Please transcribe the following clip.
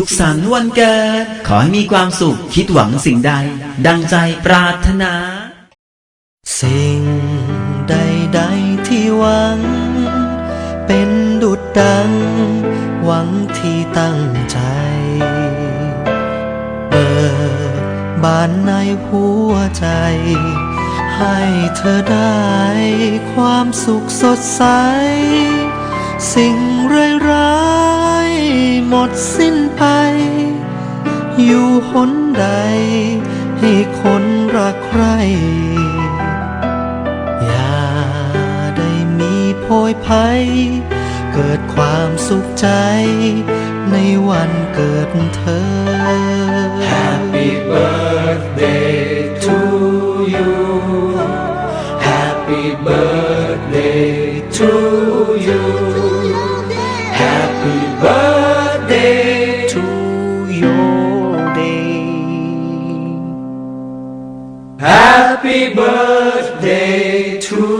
สุขสันต์วันเกิด ขอให้มีความสุขคิดหวังสิ่งใด ดังใจปรารถนา สิ่งใดๆที่หวัง เป็นดุดดัง หวังที่ตั้งใจเปิดบานในหัวใจ ให้เธอได้ความสุขสดใส สิ่งร้ายๆหมดสิ้น ไป อยู่หนใด ให้คนรักใคร อย่าได้มีโพยภัย เกิดความสุขใจ ในวันเกิดเธอ Happy birthday to you Happy birthday to you Happy birthday to